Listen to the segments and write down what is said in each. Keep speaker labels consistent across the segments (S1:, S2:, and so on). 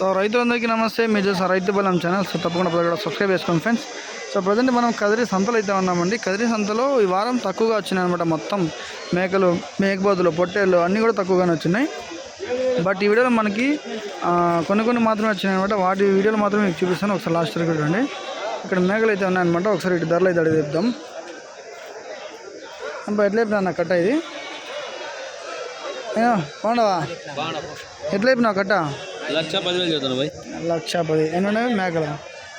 S1: So రైతులందరికీ నమస్తే. మీరు చూసిన రైతు బలం ఛానల్. సో తప్పకుండా ప్రజలు కూడా సబ్స్క్రైబ్ చేసుకోండి ఫ్రెండ్స్. సో ప్రజెంట్ మనం కదిరి సంతలో అయితే ఉన్నామండి. కదిరి సంతలో ఈ వారం తక్కువగా వచ్చినాయి అనమాట మొత్తం. మేకలు మేకబోతులు పొట్టేళ్ళు అన్నీ కూడా తక్కువగానే వచ్చినాయి. బట్ ఈ వీడియోలో మనకి కొన్ని కొన్ని మాత్రమే వచ్చినాయి అనమాట వాటి వీడియోలు మాత్రమే మీకు చూపిస్తాను. ఒకసారి లాస్ట్ వరకు చూడండి. ఇక్కడ మేకలు అయితే ఉన్నాయన్నమాట. ఒకసారి ఇటు ధరలు అయితే అడిగి చెప్దాం. అబ్బా అన్న కట్ట ఇది? బాగుండవా? ఎట్లా కట్ట?
S2: లక్ష పదివేలు చదువుతాను బాయ్.
S1: లక్ష పది ఎన్ని ఉన్నాయి మేకలు.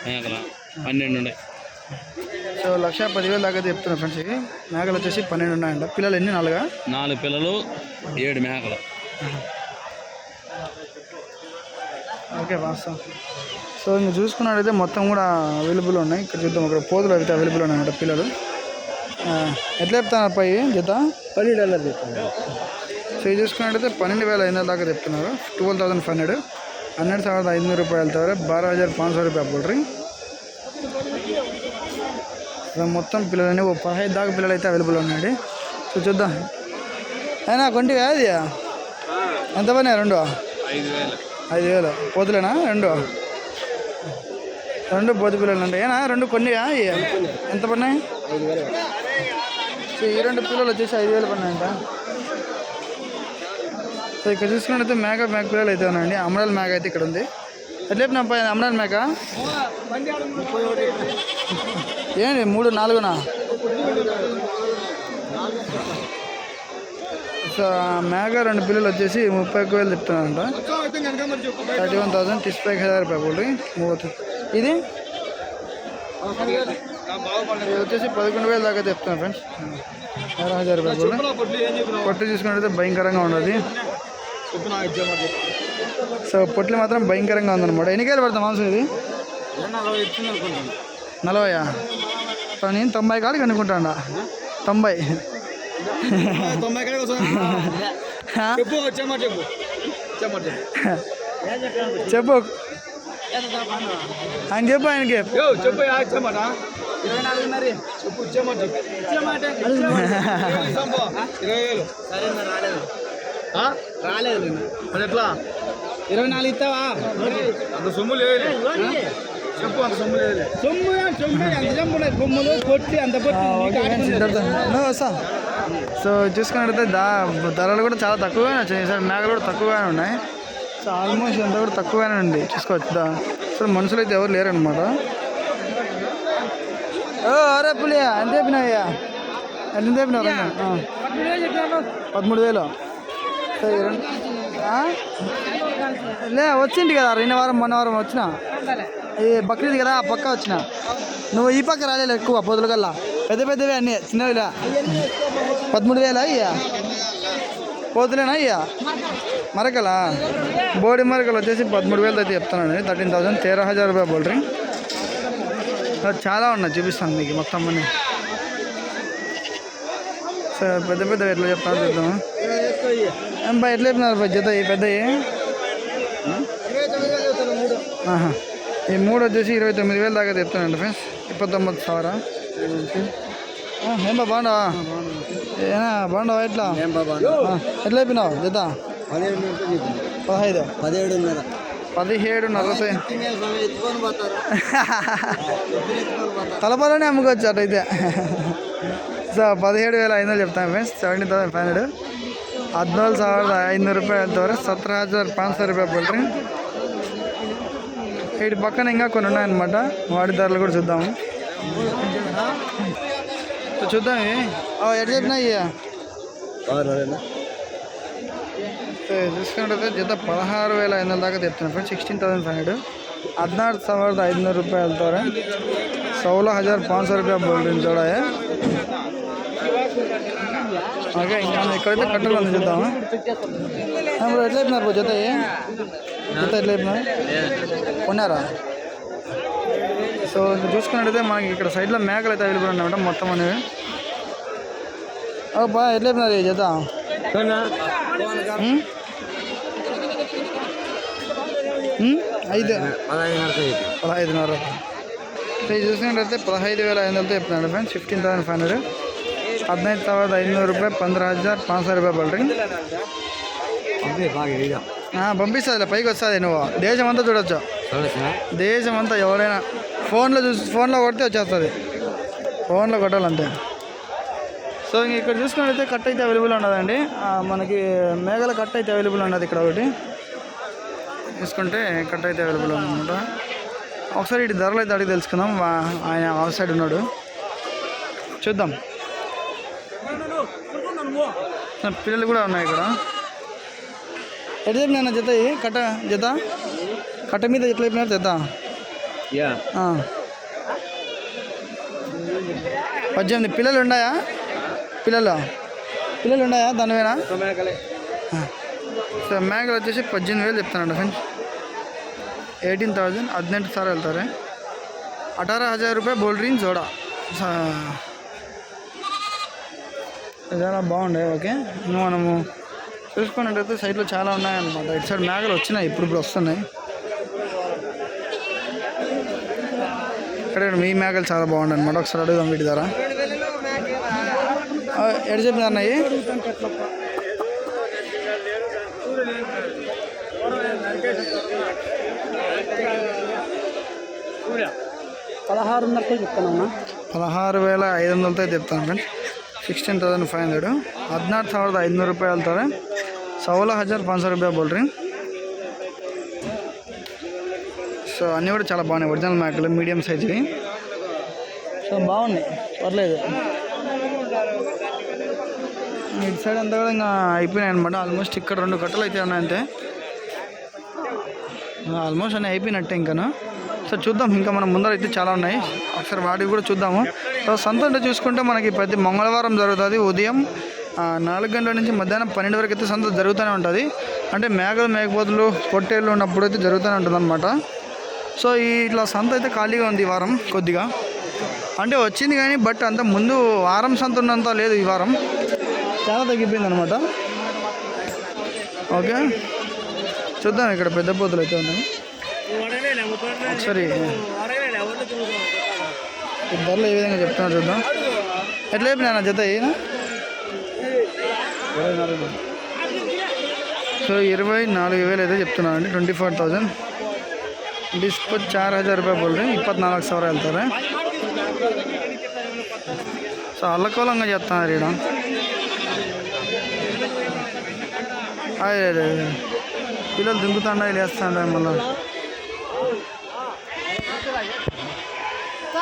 S2: మేకల పన్నెండు ఉన్నాయి.
S1: సో లక్ష పదివేలు దాకా చెప్తున్నా ఫ్రెండ్స్ ఇవి. మేకలు వచ్చేసి పన్నెండు ఉన్నాయంట. పిల్లలు ఎన్ని నాలుగా?
S2: నాలుగు పిల్లలు ఏడు మేకలు.
S1: ఓకే వాస్తవం. సో ఇంక చూసుకున్నట్టయితే మొత్తం కూడా అవైలబుల్ ఉన్నాయి. ఇక్కడ చూద్దాం ఇక్కడ పోతులు అయితే అవైలబుల్ ఉన్నాయన్నమాట పిల్లలు. ఎట్లా చెప్తున్నారు పై జత? పన్నెండు వేల చెప్తాను సో ఇది చూసుకున్నట్టయితే పన్నెండు వేల ఐదు వందల దాకా చెప్తున్నారు. Twelve thousand five hundred. Hundred ಸಾವಿರದ ಐದುನೂರು ರೂಪಾಯಿ ಹೇಳ್ತಾವ್ರೆ ಬಾರ ಹಜಾರ್ ಪಾಂಚ್ ಸौ ರೂಪಾಯಿ ಹಾಕ್ಬಿಡ್ರಿ సో మొత్తం పిల్లలని ఓ పదహైదు దాకా పిల్లలు అయితే అవైలబుల్ ఉన్నాయండి సో చూద్దాం అయినా కొంటివా అది ఎంత పడినాయి రెండు
S2: ఐదు వేలు
S1: ఐదు వేలు పోతులేనా రెండు రెండు పోతు పిల్లలు అండి ఏనా రెండు కొన్నివా ఇవి? ఎంత పడినాయి సో ఈ రెండు పిల్లలు వచ్చేసి ఐదు వేలు పడినాయంట సో ఇక్కడ చూసుకున్నట్టయితే మేక మేక పిల్లలు అయితే ఉన్నాయండి. అమరాల మేక అయితే ఇక్కడ ఉంది. ఎట్లా నా పై అమరాల మేక? ఏంటి? మూడు నాలుగునా? సో మేక రెండు పిల్లలు వచ్చేసి ముప్పై ఒక్క వేలు చెప్తున్నారంట థర్టీ వన్ థౌసండ్ టిస్ హజార్ రూపాయ బోల్డ్రి ఇది? ఇది వచ్చేసి పదకొండు వేలు దాకా చెప్తున్నాను ఫ్రెండ్స్. ఆరు హజార్ రూపాయలు బోల్డ్రి పొట్టు చూసుకున్నట్టయితే భయంకరంగా ఉన్నది. సో పొట్లు మాత్రం భయంకరంగా ఉందన్నమాట. ఎన్ని కేలు పడతాం మాంసం ఇది? నలభయా సో నేను తొంభై కాడికి అనుకుంటాడా. తొంభై?
S2: చెప్పు
S1: ఆయన చెప్పు ఆయనకి
S2: చెప్పు. చెప్పు ఇరవై వేలు ఆ? మరి ఎట్లా?
S1: ఇరవై నాలుగు ఇస్తావా?
S2: అంత సొమ్ము లేదు చెప్పు అంత సొమ్ము లేదు
S1: సొమ్ము సొమ్ము. ఎంత సొమ్ము కొమ్ములు కొట్టి అంత సో చూసుకున్నట్టయితే దా ధరలు కూడా చాలా తక్కువగానే వచ్చాయి. సార్ మేకలు కూడా తక్కువగానే ఉన్నాయి. సో ఆల్మోస్ట్ అంతా కూడా తక్కువగానే ఉంది. చూసుకోవచ్చు దా. అసలు మనుషులు అయితే ఎవరు లేరనమాట ఓ అరే పులియా ఎంత చెప్పినాయ్యా ఎంత చెప్పినావు? పదమూడు వేలు? లే వచ్చింది కదా రెండు వారం మొన్న వారం వచ్చిన? ఈ బక్రీద్ కదా ఆ పక్క వచ్చిన? నువ్వు ఈ పక్క రాలేదు ఎక్కువ పొద్దుల కల్లా పెద్ద పెద్దవి అన్నీ చిన్నవి పదమూడు వేలా అయ్యా పోతులేనా అయ్యా మరకలా? బోడి మరకలు వచ్చేసి పదమూడు వేలు అయితే చెప్తానండి థర్టీన్ థౌసండ్ తేరా హజార్ రూపాయ బోల్డ్రీ చాలా ఉన్నాయి చూపిస్తాను మీకు మొత్తం అన్నీ. సార్ పెద్ద పెద్ద ఎట్లా చెప్తాను చూద్దాము? బా ఎట్లా చెప్పినారు బా జత ఈ పెద్దవి. ఈ మూడు వచ్చేసి ఇరవై తొమ్మిది వేలు దాకా చెప్తానండి ఫ్రెండ్స్. ఇప్పత్తొమ్మిది సవర. ఏం బా బాగుండవా ఏనా బాగుండవా ఎట్లా? ఎట్లా చెప్పినావు జత? పదహైదు.
S3: పదిహేడున్నర.
S1: పదిహేడు నలభై తలపలోనే అమ్ముకోవచ్చు అటైతే. సో పదిహేడు వేల ఐదు వందలు చెప్తాను friends. Seventy thousand five hundred. ಹದಿನೇಳು ಸಾವಿರದ ಐನೂರು ರೂಪಾಯಿ ಹೇಳ್ತವ್ರೆ సత్ర హజార్ పాంచ్ సో రూపాయలు బోల్డ్రీ వీటి పక్కన ఇంకా కొన్ని ఉన్నాయన్నమాట వాటి ధరలు కూడా చూద్దాము సో చూద్దాం ఇవి ఓ, ఎట్లా చెప్పినా ఇయ్య సో చూసుకున్నట్టయితే జత పదహారు వేల ఐదు వందల దాకా చెప్తున్నాను friends sixteen thousand five hundred ಹದಿನಾರು ಸಾವಿರದ ಐದುನೂರು ರೂಪಾಯಿ ಹೇಳ್ತವ್ರೆ ಸೌಲ ಹಜಾರ್ ಪಾಂಚ್ సో రూపాయ బోల్డ్రీ చూడాలి ఓకే ఇంకా ఇక్కడైతే కట్టలు ఉంది చూద్దాము? ఇప్పుడు ఎట్లా అయిపోయినారు జత? జత ఎట్లా అయిపోయినారు కొన్నారా? సో చూసుకున్నట్టయితే మనకి ఇక్కడ సైడ్లో మేకలు అయితే అవైలబుల్ ఉన్నాయన్నమాట మొత్తం అనేవి. ఓ బా ఎట్లా అయిపోయినారు ఈ జత? ఐదు. పదహైదున్నర. సో ఇది చూసినట్టయితే పదహైదు వేల ఐదు వందలతో చెప్తున్నాడు friends fifteen thousand five hundred ಹದಿನೈದು ಸಾವಿರದ ಐನೂರು ರೂಪಾಯಿ ಪಂದ್ರ ಹಜಾರ್ ಪಾಂಚ್ ಸौ ರೂಪಾಯಿ ಬಲ್ರಿ
S3: అదే బాగా
S1: పంపిస్తుంది పైకి వస్తుంది నువ్వు దేశం అంతా చూడొచ్చు దేశం అంతా ఎవరైనా ఫోన్లో చూసి ఫోన్లో కొడితే వచ్చేస్తుంది ఫోన్లో కొట్టాలంతే సో ఇంక ఇక్కడ చూసుకున్నట్లయితే కట్ అయితే అవైలబుల్ ఉన్నదండి ఆ, మనకి మేఘల కట్ అయితే అవైలబుల్ ఉన్నది ఇక్కడ ఒకటి చూసుకుంటే కట్ అయితే అవైలబుల్ ఉందన్నమాట ఒకసారి ఇటు ధరలు అయితే అడిగి తెలుసుకుందాం వా- ఆయన అవుట్ సైడ్ ఉన్నాడు చూద్దాం నా పిల్లలు కూడా ఉన్నాయి ఇక్కడ ఎట్లా చెప్పినా జత ఇవి? కట్ట జత కట్ట మీద ఎట్లా చెప్పినారు జత ఆ. పద్దెనిమిది పిల్లలు ఉన్నాయా పిల్లలు పిల్లలు ఉన్నాయా దానివేనా ఆ. సో మేకలు వచ్చేసి పద్దెనిమిది వేలు చెప్తానండి ఫ్రెండ్స్ ఎయిటీన్ థౌజండ్ ಹದಿನೆಂಟು ಸಾವಿರ ಹೇಳ್ತಾರೆ ಅಠಾರ ಹಜಾರ್ ರೂಪಾಯಿ ಬೋಲ್ಡ್ರಿಂಗ್ ಜೋಡ స- చాలా బాగుండే ఓకే? మనము చూసుకున్నట్టయితే సైడ్లో చాలా ఉన్నాయన్నమాట. ఇటు సైడ్ మేకలు వచ్చినాయి ఇప్పుడు ఇప్పుడు వస్తున్నాయి. ఇక్కడ మీ మేకలు చాలా బాగుండే అనమాట ఒకసారి అడుగుదాం వీటి ధర ఎటు చెప్పిన అన్నయ్యి?
S3: పదహారున్నరకే చెప్తానమ్మా.
S1: పదహారు వేల ఐదు వందలతో చెప్తాను friends. Sixteen thousand five hundred ಹದಿನಾರು ಸಾವಿರದ ಐದುನೂರು ರೂಪಾಯಿ ಹೇಳ್ತಾರೆ సౌల హజార్ పాంచ్ రూపాయ బోల్డ్రీ సో అన్నీ కూడా చాలా బాగున్నాయి ఒరిజినల్ మ్యాక్లు మీడియం సైజ్వి సో బాగున్నాయి పర్లేదు ఇటు సైడ్ అంతా కూడా ఇంకా అయిపోయినాయి అనమాట ఆల్మోస్ట్ ఇక్కడ రెండు కట్టలు అయితే ఉన్నాయి అంతే ఆల్మోస్ట్ అన్నీ అయిపోయినట్టే ఇంకాను సో చూద్దాం. ఇంకా మనం ముందర అయితే చాలా ఉన్నాయి. ఒకసారి వాటికి కూడా చూద్దాము. సో సంత అంటే చూసుకుంటే మనకి ప్రతి మంగళవారం జరుగుతుంది. ఉదయం నాలుగు గంటల నుంచి మధ్యాహ్నం పన్నెండు వరకు అయితే సంత జరుగుతూనే ఉంటుంది. అంటే మేకలు మేకపోతులు పొట్టేళ్ళు ఉన్నప్పుడు అయితే జరుగుతూనే ఉంటుంది అనమాట సో ఈ ఇట్లా సంత అయితే ఖాళీగా ఉంది ఈ వారం కొద్దిగా. అంటే వచ్చింది కానీ బట్ అంత ముందు వారం సంత ఉన్నంత లేదు ఈ వారం. చాలా తగ్గిపోయింది అనమాట ఓకే. చూద్దాం ఇక్కడ పెద్ద పోతులు అయితే ఉన్నాయి. ఒకసారి ధరలు ఏ విధంగా చెప్తున్నారు చూద్దాం. ఎట్లా చెప్పినా జత సో ఇరవై నాలుగు వేలు అయితే చెప్తున్నాను అండి ట్వంటీ ఫోర్ థౌజండ్. డిస్కో చార్ హజార్ రూపాయ బోల్రీ ఇప్పత్నాలుగు సవర వెళ్తారా? సో అల్లకూలంగా చేస్తున్నారు ఇక్కడ అదే పిల్లలు దింపుతాండా లేస్తాండా మళ్ళీ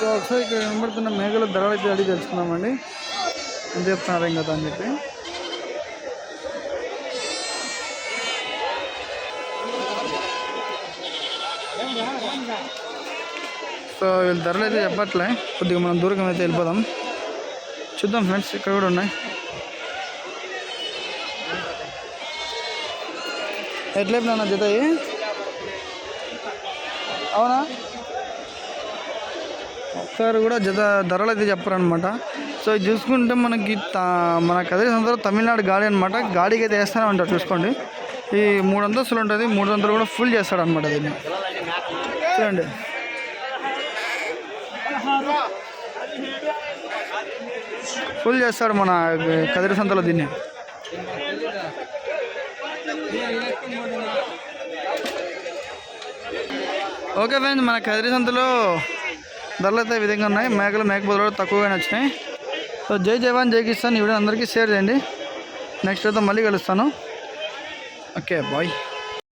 S1: సో ఒకసారి ఇక్కడ కనబడుతున్న మేఘల ధరలు అయితే అడిగి తెలుసుకున్నామండి ఎంత చెప్తున్నారు ఇంకా అని చెప్పి? సో వీళ్ళ ధరలు అయితే చెప్పట్లే. కొద్దిగా మనం దూరం అయితే వెళ్ళిపోదాం. చూద్దాం ఫ్రెండ్స్ ఇక్కడ కూడా ఉన్నాయి. ఎట్లయిపోయినా జత అవునా? ఒకసారి కూడా జత ధరలు అయితే చెప్పరనమాట సో ఇది చూసుకుంటే మనకి మన కదిరి సంతలో తమిళనాడు గాడి అనమాట గాడికి అయితే వేస్తూనే ఉంటారు చూసుకోండి. ఈ మూడు అంతస్తులు ఉంటుంది మూడు అంతలు కూడా ఫుల్ చేస్తాడు అనమాట దీన్ని. చూడండి. ఫుల్ చేస్తాడు మన కదిరి సంతలో దీన్ని. ఓకే ఫ్రెండ్స్ మన కదిరి సంతలో ధరలు అయితే ఈ విధంగా ఉన్నాయి. మేకలు మేకపోతులు కూడా తక్కువగానే వచ్చినాయి సో జై జవాన్ జై కిసాన్. ఈ వీడియో అందరికీ షేర్ చేయండి. నెక్స్ట్ అయితే మళ్ళీ కలుస్తాను. Okay bye.